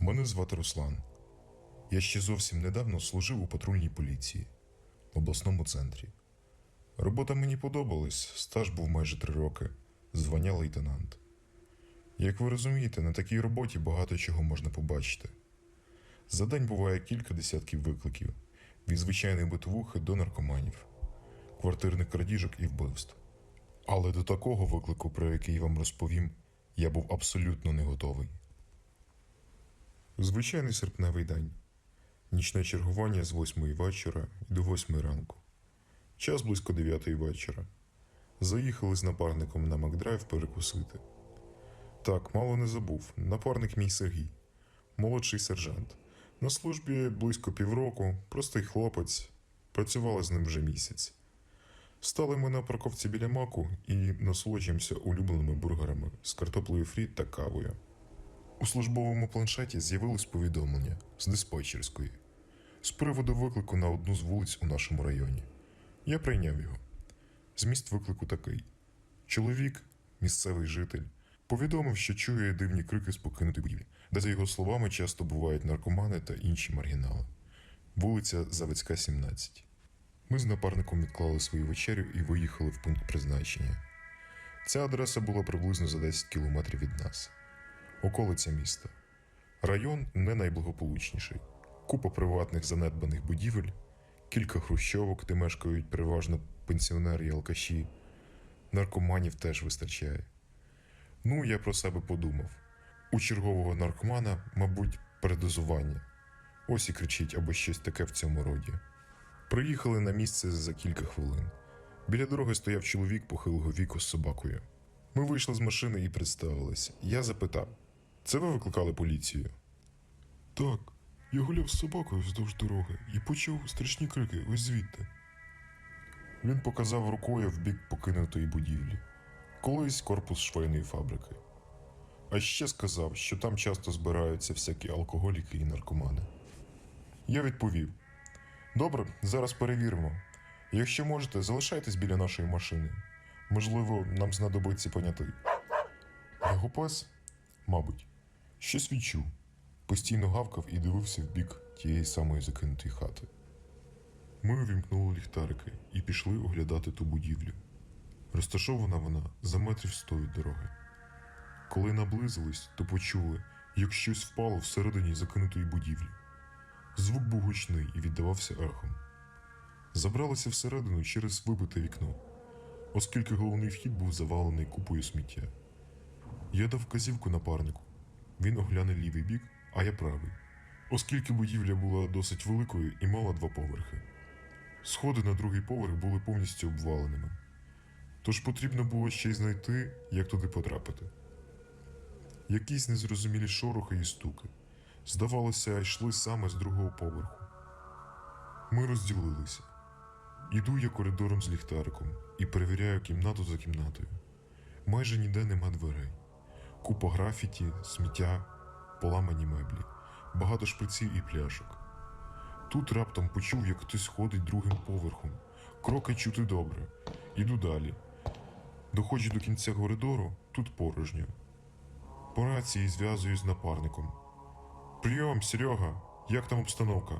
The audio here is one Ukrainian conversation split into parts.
Мене звати Руслан. Я ще зовсім недавно служив у патрульній поліції в обласному центрі. Робота мені подобалась, стаж був майже три роки, звання лейтенант. Як ви розумієте, на такій роботі багато чого можна побачити. За день буває кілька десятків викликів від звичайної битовухи до наркоманів, квартирних крадіжок і вбивств. Але до такого виклику, про який вам розповім, я був абсолютно не готовий. Звичайний серпневий день. Нічне чергування з 8 вечора до 8 ранку. Час близько 9 вечора. Заїхали з напарником на Макдрайв перекусити. Так, мало не забув. Напарник мій Сергій, молодший сержант. На службі близько півроку, простий хлопець. Працювали з ним вже місяць. Стали ми на парковці біля маку і насолоджуємося улюбленими бургерами з картоплею фрі та кавою. У службовому планшеті з'явилось повідомлення з диспетчерської з приводу виклику на одну з вулиць у нашому районі. Я прийняв його. Зміст виклику такий: чоловік, місцевий житель, повідомив, що чує дивні крики з покинутої будівлі, де, за його словами, часто бувають наркомани та інші маргінали. Вулиця Заводська, 17. Ми з напарником відклали свою вечерю і виїхали в пункт призначення. Ця адреса була приблизно за 10 кілометрів від нас околиця міста. Район не найблагополучніший. Купа приватних занедбаних будівель, кілька хрущовок, де мешкають переважно пенсіонери і алкаші. Наркоманів теж вистачає. Ну, я про себе подумав. У чергового наркомана, мабуть, передозування. Ось і кричить або щось таке в цьому роді. Приїхали на місце за кілька хвилин. Біля дороги стояв чоловік похилого віку з собакою. Ми вийшли з машини і представились. Я запитав: це ви викликали поліцію? Так, я гуляв з собакою вздовж дороги і почув страшні крики ось звідти. Він показав рукою в бік покинутої будівлі. Колись корпус швейної фабрики. А ще сказав, що там часто збираються всякі алкоголіки і наркомани. Я відповів: Добре, зараз перевіримо. Якщо можете, залишайтесь біля нашої машини. Можливо, нам знадобиться понятий. Його пес, мабуть, щось відчув. Постійно гавкав і дивився в бік тієї самої закинутої хати. Ми увімкнули ліхтарики і пішли оглядати ту будівлю. Розташована вона за метрів сто від дороги. Коли наблизились, то почули, як щось впало всередині закинутої будівлі. Звук був гучний і віддавався ехом. Забралися всередину через вибите вікно, оскільки головний вхід був завалений купою сміття. Я дав вказівку напарнику. Він огляне лівий бік, а я правий, оскільки будівля була досить великою і мала два поверхи. Сходи на другий поверх були повністю обваленими. Тож потрібно було ще й знайти, як туди потрапити. Якісь незрозумілі шорохи і стуки. Здавалося, йшли саме з другого поверху. Ми розділилися. Іду я коридором з ліхтариком і перевіряю кімнату за кімнатою. Майже ніде нема дверей. Купа графіті, сміття, поламані меблі, багато шприців і пляшок. Тут раптом почув, як хтось ходить другим поверхом. Кроки чути добре. Іду далі. Доходжу до кінця коридору, тут порожньо. По рації зв'язуюсь з напарником. Прийом, Серега, як там обстановка?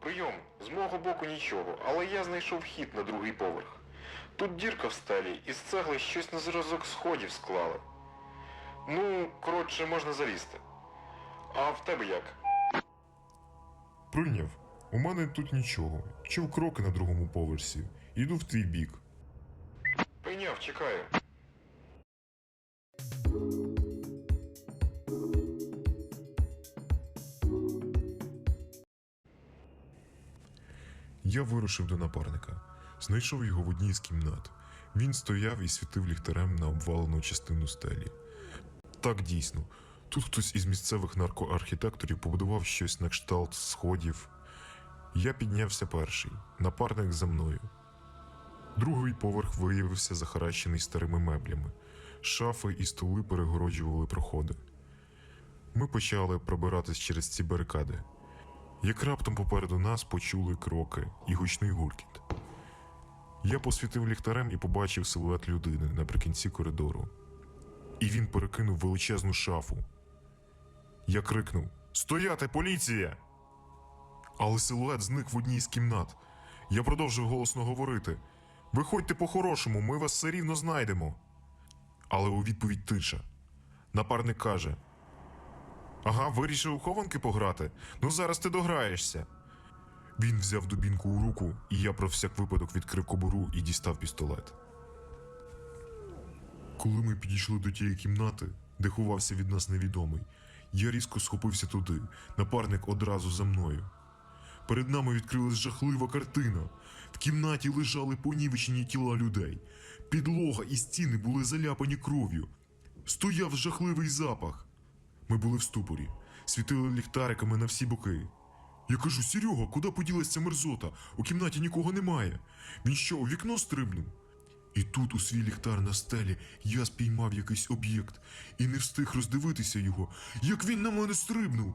Прийом, з мого боку нічого, але я знайшов вхід на другий поверх. Тут дірка в стелі, і з цегли щось на зразок сходів склали. Ну, коротше, можна залізти. А в тебе як? Прийняв. У мене тут нічого. Чув кроки на другому поверсі. Іду в твій бік. Прийняв, чекаю. Я вирушив до напарника. Знайшов його в одній з кімнат. Він стояв і світив ліхтарем на обвалену частину стелі. Так дійсно, Тут хтось із місцевих наркоархітекторів побудував щось на кшталт сходів. Я піднявся перший, напарник за мною. Другий поверх виявився захаращений старими меблями. Шафи і столи перегороджували проходи. Ми почали пробиратись через ці барикади. Як раптом попереду нас почули кроки і гучний гуркіт. Я посвітив ліхтарем і побачив силует людини наприкінці коридору. І він перекинув величезну шафу. Я крикнув: Стояти, поліція! Але силует зник в одній з кімнат. Я продовжив голосно говорити: Виходьте по-хорошому, ми вас все рівно знайдемо. Але у відповідь тиша. Напарник каже: Ага, вирішив у хованки пограти? Ну зараз ти дограєшся. Він взяв дубінку у руку, і я про всяк випадок відкрив кобуру і дістав пістолет. Коли ми підійшли до тієї кімнати, де ховався від нас невідомий, я різко схопився туди, напарник одразу за мною. Перед нами відкрилась жахлива картина. В кімнаті лежали понівечені тіла людей. Підлога і стіни були заляпані кров'ю. Стояв жахливий запах. Ми були в ступорі, світили ліхтариками на всі боки. Я кажу: Серега, куди поділась ця мерзота? У кімнаті нікого немає. Він що, у вікно стрибнув? І тут у свій ліхтар на стелі я спіймав якийсь об'єкт і не встиг роздивитися його, як він на мене стрибнув.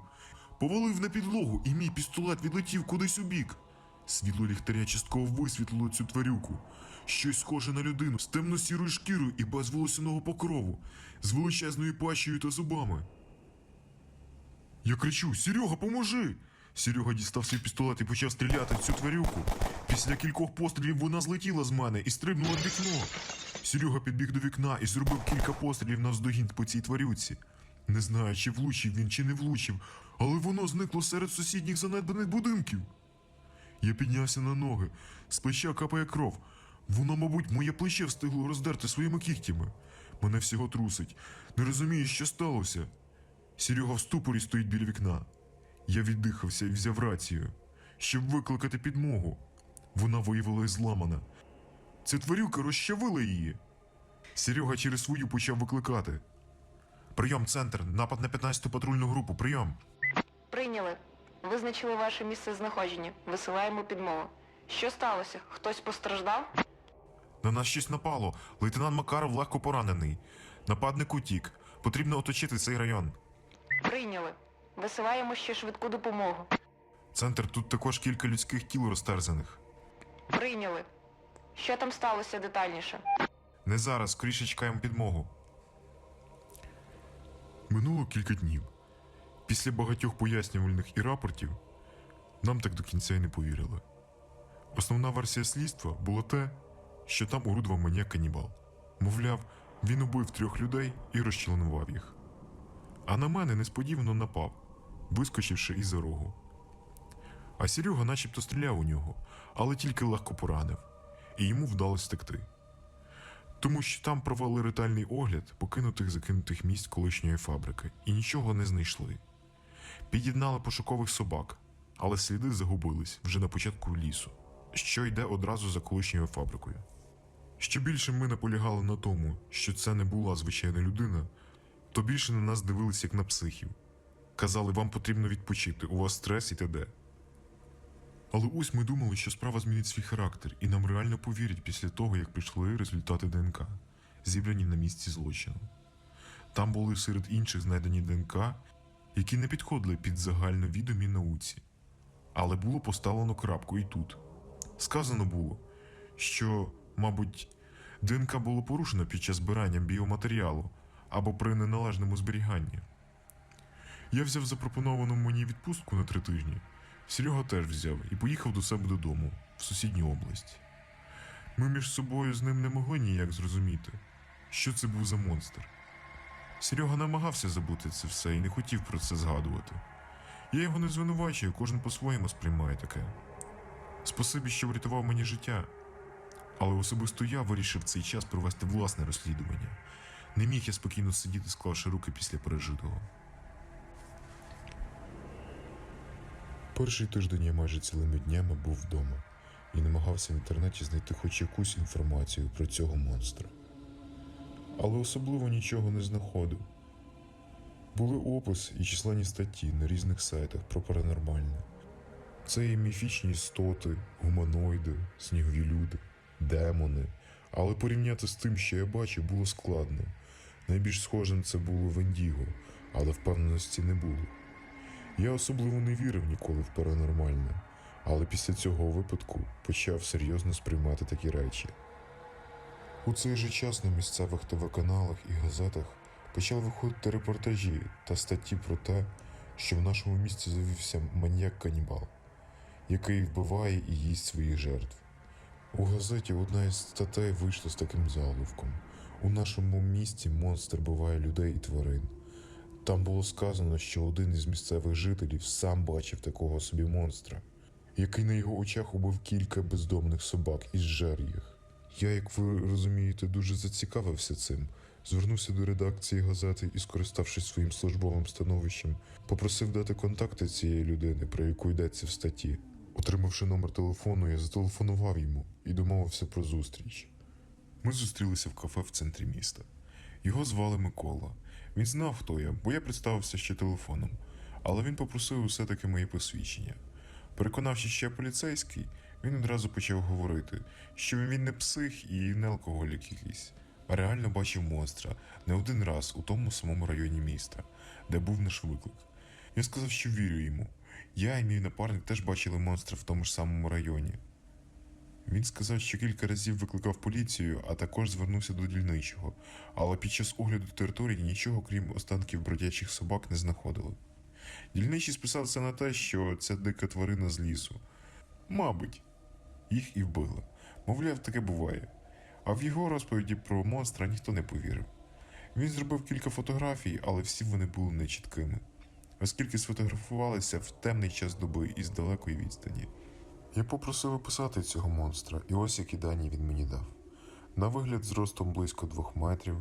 Повалив на підлогу, і мій пістолет відлетів кудись у бік. Світло ліхтаря частково висвітлило цю тварюку. Щось схоже на людину з темно-сірою шкірою і без волосяного покрову, з величезною пащею та зубами. Я кричу: Серега, поможи! Серега дістав свій пістолет і почав стріляти в цю тварюку. Після кількох пострілів вона злетіла з мене і стрибнула в вікно. Серега підбіг до вікна і зробив кілька пострілів навздогін по цій тварюці. Не знаю, чи влучив він, чи не влучив, але воно зникло серед сусідніх занедбаних будинків. Я піднявся на ноги, з плеча капає кров. Воно, мабуть, моє плече встигло роздерти своїми кігтями. Мене всього трусить. Не розумію, що сталося. Серега в ступорі стоїть біля вікна. Я віддихався і взяв рацію, щоб викликати підмогу. Вона виявилась зламана. Ця тварюка розчавила її. Серега через свою почав викликати. Прийом, центр, напад на 15-ту патрульну групу, прийом. Прийняли. Визначили ваше місце знаходження. Висилаємо підмогу. Що сталося? Хтось постраждав? На нас щось напало. Лейтенант Макаров легко поранений. Нападник утік. Потрібно оточити цей район. Прийняли. Висилаємо ще швидку допомогу. Центр тут також кілька людських тіл розтерзаних. Прийняли. Що там сталося детальніше? Не зараз, скоріше чекаємо підмогу. Минуло кілька днів. Після багатьох пояснювальних і рапортів нам так до кінця й не повірили. Основна версія слідства було те, що там орудував маніяк канібал. Мовляв, він убив трьох людей і розчленував їх. А на мене несподівано напав, вискочивши із за рогу. А Серега начебто стріляв у нього, але тільки легко поранив, і йому вдалося втекти. Тому що там провели ретельний огляд покинутих закинутих місць колишньої фабрики і нічого не знайшли. Під'єднали пошукових собак, але сліди загубились вже на початку лісу, що йде одразу за колишньою фабрикою. Що більше ми наполягали на тому, що це не була звичайна людина, то більше на нас дивились як на психів. Казали, вам потрібно відпочити, у вас стрес і т.д. Але ось ми думали, що справа змінить свій характер, і нам реально повірять після того, як прийшли результати ДНК, зібрані на місці злочину. Там були серед інших знайдені ДНК, які не підходили під загальновідомі науці. Але було поставлено крапку і тут. Сказано було, що, мабуть, ДНК було порушено під час збирання біоматеріалу або при неналежному зберіганні. Я взяв запропоновану мені відпустку на три тижні. Серега теж взяв і поїхав до себе додому, в сусідню область. Ми між собою з ним не могли ніяк зрозуміти, що це був за монстр. Серега намагався забути це все і не хотів про це згадувати. Я його не звинувачую, кожен по-своєму сприймає таке. Спасибі, що врятував мені життя. Але особисто я вирішив цей час провести власне розслідування. Не міг я спокійно сидіти, склавши руки після пережитого. Перший тиждень я майже цілими днями був вдома і намагався в інтернеті знайти хоч якусь інформацію про цього монстра. Але особливо нічого не знаходив. Були опис і численні статті на різних сайтах про паранормальне. Це і міфічні істоти, гуманоїди, снігові люди, демони. Але порівняти з тим, що я бачив, було складно. Найбільш схожим це було Вендіго, але впевненості не було. Я особливо не вірив ніколи в паранормальне, але після цього випадку почав серйозно сприймати такі речі. У цей же час на місцевих ТВ-каналах і газетах почали виходити репортажі та статті про те, що в нашому місті завівся маньяк-канібал, який вбиває і їсть своїх жертв. У газеті одна із статей вийшла з таким заголовком: У нашому місті монстр биває людей і тварин. Там було сказано, що один із місцевих жителів сам бачив такого собі монстра, який на його очах убив кілька бездомних собак і зжер їх. Я, як ви розумієте, дуже зацікавився цим. Звернувся до редакції газети і, скориставшись своїм службовим становищем, попросив дати контакти цієї людини, про яку йдеться в статті. Отримавши номер телефону, я зателефонував йому і домовився про зустріч. Ми зустрілися в кафе в центрі міста. Його звали Микола. Він знав, хто я, бо я представився ще телефоном, але він попросив усе таки мої посвідчення. Переконавши, що я поліцейський, він одразу почав говорити, що він не псих і не алкоголік якийсь, а реально бачив монстра не один раз у тому самому районі міста, де був наш виклик. Я сказав, що вірю йому. Я і мій напарник теж бачили монстра в тому ж самому районі. Він сказав, що кілька разів викликав поліцію, а також звернувся до дільничого, але під час огляду території нічого крім останків бродячих собак не знаходили. Дільничий списав це на те, що це дика тварина з лісу. Мабуть, їх і вбили. Мовляв, таке буває. А в його розповіді про монстра ніхто не повірив. Він зробив кілька фотографій, але всі вони були нечіткими, оскільки сфотографувалися в темний час доби із далекої відстані. Я попросив описати цього монстра, і ось які дані він мені дав. На вигляд зростом близько двох метрів,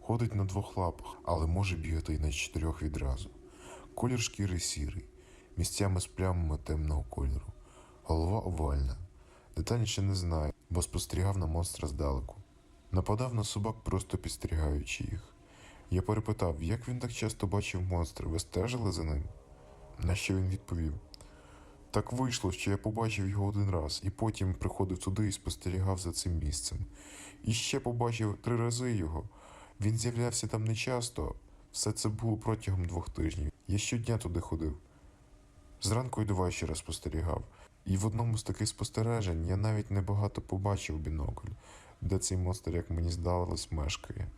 ходить на двох лапах, але може бігати й на чотирьох відразу. Колір шкіри сірий, місцями з плямами темного кольору, голова овальна. Детальніше не знаю, бо спостерігав на монстра здалеку. Нападав на собак, просто підстерігаючи їх. Я перепитав, як він так часто бачив монстра, ви стежили за ним? На що він відповів? Так вийшло, що я побачив його один раз, і потім приходив туди і спостерігав за цим місцем. І ще побачив три рази його. Він з'являвся там нечасто. Все це було протягом двох тижнів. Я щодня туди ходив. Зранку й до вечора спостерігав. І в одному з таких спостережень я навіть небагато побачив бінокль, де цей монстр, як мені здалось, мешкає.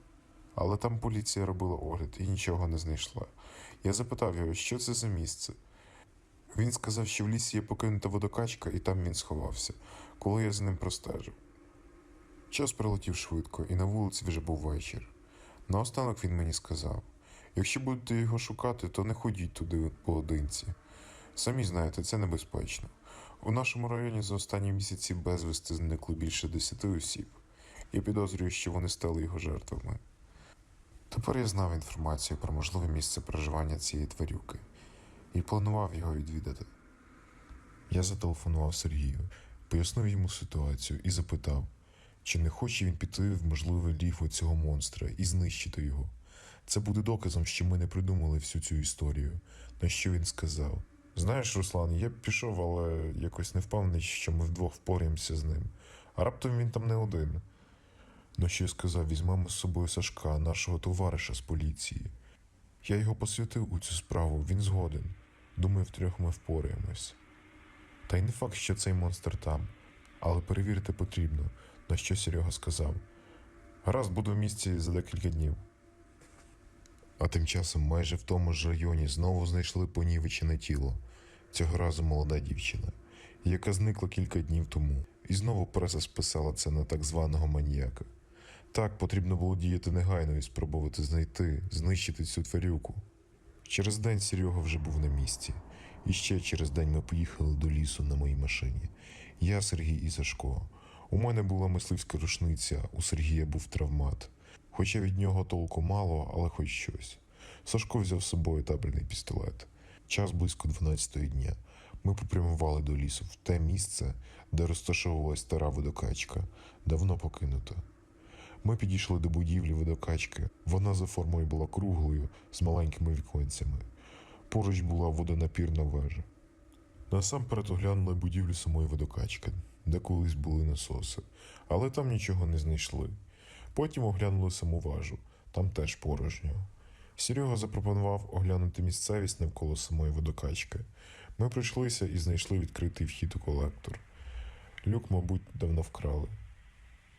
Але там поліція робила огляд і нічого не знайшла. Я запитав його, що це за місце. Він сказав, що в лісі є покинута водокачка, і там він сховався, коли я за ним простежив. Час пролетів швидко, і на вулиці вже був вечір. Наостанок він мені сказав: якщо будете його шукати, то не ходіть туди поодинці. Самі знаєте, це небезпечно. У нашому районі за останні місяці безвісти зникло більше десяти осіб. Я підозрюю, що вони стали його жертвами. Тепер я знав інформацію про можливе місце проживання цієї тварюки і планував його відвідати. Я зателефонував Сергію, пояснив йому ситуацію і запитав, чи не хоче він піти в можливе лігво цього монстра і знищити його. Це буде доказом, що ми не придумали всю цю історію. На що він сказав: Знаєш, Руслан, я б пішов, але якось не впевнений, що ми вдвох впораємося з ним. А раптом він там не один. На що я сказав, візьмемо з собою Сашка, нашого товариша з поліції. Я його посвятив у цю справу, він згоден. Думаю, втрьох ми впораємось. Та й не факт, що цей монстр там, але перевірити потрібно, на що Серега сказав. Гаразд буду в місті за декілька днів. А тим часом майже в тому ж районі знову знайшли понівечене тіло, цього разу молода дівчина, яка зникла кілька днів тому, і знову преса списала це на так званого маніяка. Так, потрібно було діяти негайно і спробувати знайти, знищити цю тварюку. Через день Серега вже був на місці. І ще через день ми поїхали до лісу на моїй машині. Я, Сергій і Сашко. У мене була мисливська рушниця, у Сергія був травмат. Хоча від нього толку мало, але хоч щось. Сашко взяв з собою табельний пістолет. Час близько 12 дня. Ми попрямували до лісу в те місце, де розташовувалась стара водокачка, давно покинута. Ми підійшли до будівлі водокачки. Вона за формою була круглою, з маленькими віконцями. Поруч була водонапірна вежа. Насамперед оглянули будівлю самої водокачки, де колись були насоси, але там нічого не знайшли. Потім оглянули саму вежу, там теж порожньо. Серега запропонував оглянути місцевість навколо самої водокачки. Ми прийшлися і знайшли відкритий вхід у колектор. Люк, мабуть, давно вкрали.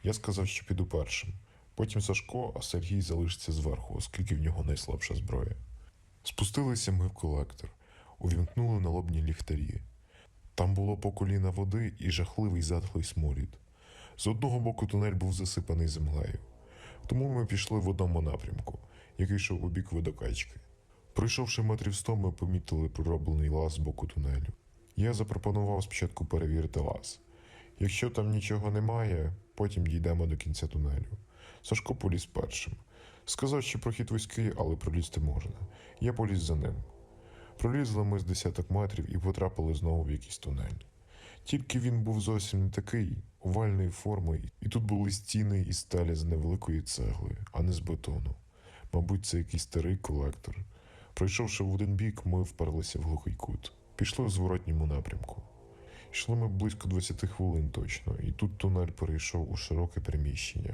Я сказав, що піду першим. Потім Сашко, а Сергій залишиться зверху, оскільки в нього найслабша зброя. Спустилися ми в колектор, увімкнули налобні ліхтарі. Там було по коліна води і жахливий затхлий сморід. З одного боку тунель був засипаний землею, тому ми пішли в одному напрямку, який йшов у бік водокачки. Пройшовши метрів сто, ми помітили пророблений лаз з боку тунелю. Я запропонував спочатку перевірити лаз. Якщо там нічого немає, потім дійдемо до кінця тунелю. Сашко поліз першим. Сказав, що прохід вузький, але пролізти можна. Я поліз за ним. Пролізли ми з десяток метрів і потрапили знову в якийсь тунель. Тільки він був зовсім не такий, овальної форми, і тут були стіни із сталі з невеликої цегли, а не з бетону. Мабуть, це якийсь старий колектор. Пройшовши в один бік, ми вперлися в глухий кут. Пішли в зворотньому напрямку. Йшли ми близько 20 хвилин точно, і тут тунель перейшов у широке приміщення.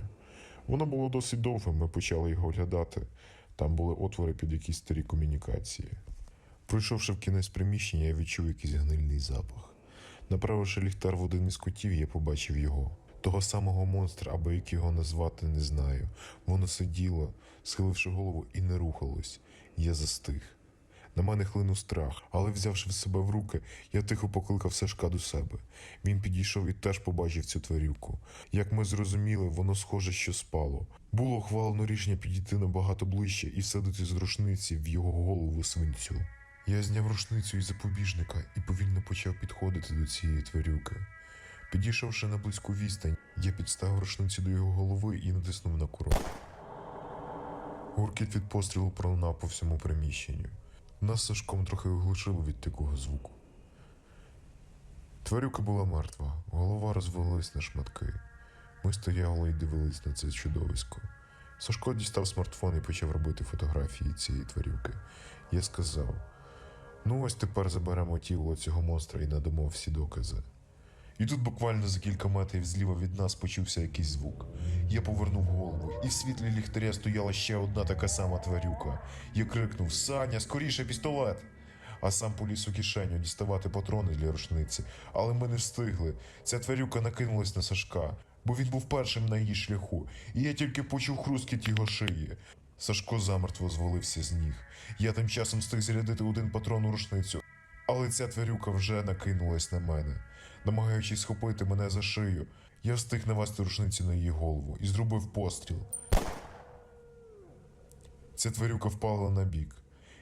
Воно було досить довгим, ми почали його оглядати. Там були отвори під якісь старі комунікації. Пройшовши в кінець приміщення, я відчув якийсь гнильний запах. Направивши ліхтар в один із кутів, я побачив його. Того самого монстра, або як його назвати, не знаю. Воно сиділо, схиливши голову, і не рухалось. Я застиг. На мене хлинув страх, але взявши себе в руки, я тихо покликав Сашка до себе. Він підійшов і теж побачив цю тварюку. Як ми зрозуміли, воно схоже, що спало. Було ухвалено рішення підійти набагато ближче і всадити з рушниці в його голову свинцю. Я зняв рушницю із запобіжника і повільно почав підходити до цієї тварюки. Підійшовши на близьку відстань, я підставив рушницю до його голови і натиснув на курок. Гуркіт від пострілу пролунав по всьому приміщенню. Нас Сашком трохи оглушило від такого звуку. Тварюка була мертва, голова розвалилась на шматки. Ми стояли і дивились на це чудовисько. Сашко дістав смартфон і почав робити фотографії цієї тварюки. Я сказав: ну ось тепер заберемо тіло цього монстра і надамо всі докази. І тут буквально за кілька метрів зліва від нас почувся якийсь звук. Я повернув голову, і в світлі ліхтаря стояла ще одна така сама тварюка. Я крикнув: Саня, скоріше пістолет! А сам поліз у кишеню діставати патрони для рушниці, але ми не встигли. Ця тварюка накинулась на Сашка, бо він був першим на її шляху, і я тільки почув хрускіт його шиї. Сашко замертво звалився з ніг. Я тим часом встиг зарядити один патрон у рушницю, але ця тварюка вже накинулась на мене. Намагаючись схопити мене за шию, я встиг навести рушницю на її голову і зробив постріл. Ця тварюка впала на бік.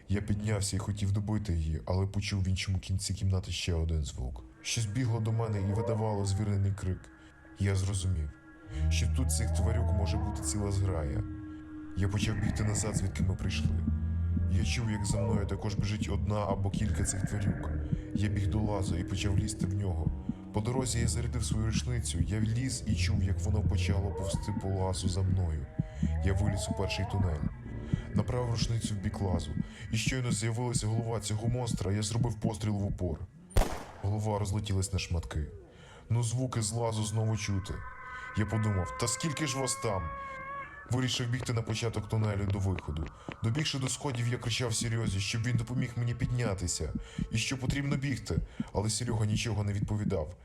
Я піднявся і хотів добити її, але почув в іншому кінці кімнати ще один звук. Щось бігло до мене і видавало звірений крик. Я зрозумів, що тут цих тварюк може бути ціла зграя. Я почав бігти назад, звідки ми прийшли. Я чув, як за мною також біжить одна або кілька цих тварюк. Я біг до лазу і почав лізти в нього. По дорозі я зарядив свою рушницю, я ліз і чув, як воно почало повсти по лазу за мною. Я виліз у перший тунель. Направив рушницю в бік лазу, і щойно з'явилася голова цього монстра, я зробив постріл в упор. Голова розлетілась на шматки. Ну звуки з лазу знову чути. Я подумав, та скільки ж вас там? Вирішив бігти на початок тунелю до виходу. Добігши до сходів, я кричав Серйозі, щоб він допоміг мені піднятися, і що потрібно бігти, але Серега нічого не відповідав.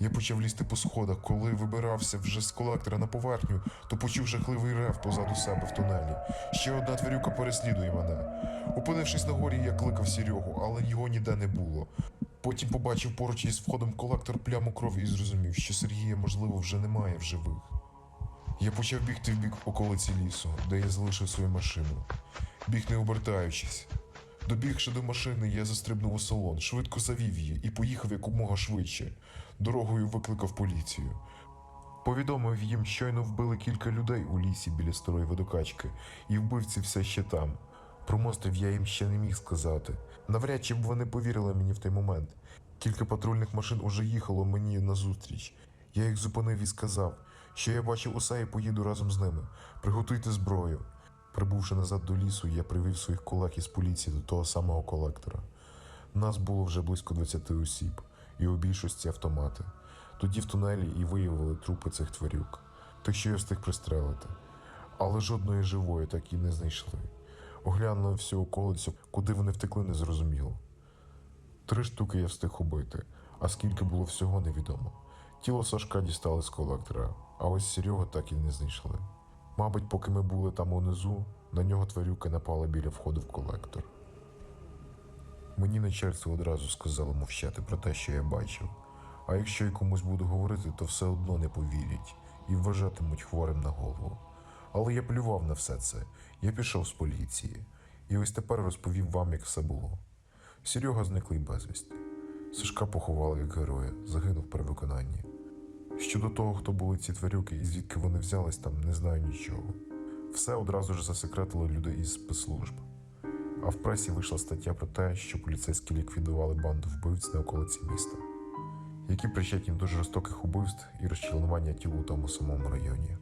Я почав лізти по сходах. Коли вибирався вже з колектора на поверхню, то почув жахливий рев позаду себе в тунелі. Ще одна тварюка переслідує мене. Опинившись на горі, я кликав Серегу, але його ніде не було. Потім побачив поруч із входом колектор пляму крові і зрозумів, що Сергія, можливо, вже немає в живих. Я почав бігти в бік околиці лісу, де я залишив свою машину. Біг не обертаючись. Добігши до машини, я застрибнув у салон, швидко завів її і поїхав якомога швидше. Дорогою викликав поліцію. Повідомив їм, щойно вбили кілька людей у лісі біля старої водокачки, і вбивці все ще там. Про монстрів я їм ще не міг сказати. Навряд чи б вони повірили мені в той момент. Кілька патрульних машин уже їхало мені назустріч. Я їх зупинив і сказав, Ще я бачив усе і поїду разом з ними. Приготуйте зброю. Прибувши назад до лісу, я привів своїх колег із поліції до того самого колектора. Нас було вже близько 20 осіб, і у більшості автомати. Тоді в тунелі і виявили трупи цих тварюк, тих, що я встиг пристрелити. Але жодної живої так і не знайшли. Оглянули всю околицю, куди вони втекли, не зрозуміло. Три штуки я встиг убити, а скільки було всього невідомо. Тіло Сашка дістали з колектора, а ось Серега так і не знайшли. Мабуть, поки ми були там унизу, на нього тварюки напали біля входу в колектор. Мені начальство одразу сказало мовчати про те, що я бачив. А якщо я комусь буду говорити, то все одно не повірять і вважатимуть хворим на голову. Але я плював на все це. Я пішов з поліції. І ось тепер розповів вам, як все було. Серега зниклий безвісти. Сашка поховали як героя, загинув при виконанні. Щодо того, хто були ці тварюки і звідки вони взялись там, не знаю нічого. Все одразу ж засекретили люди із спецслужб. А в пресі вийшла стаття про те, що поліцейські ліквідували банду вбивць на околиці міста, які причетні до жорстоких убивств і розчленування тіл у тому самому районі.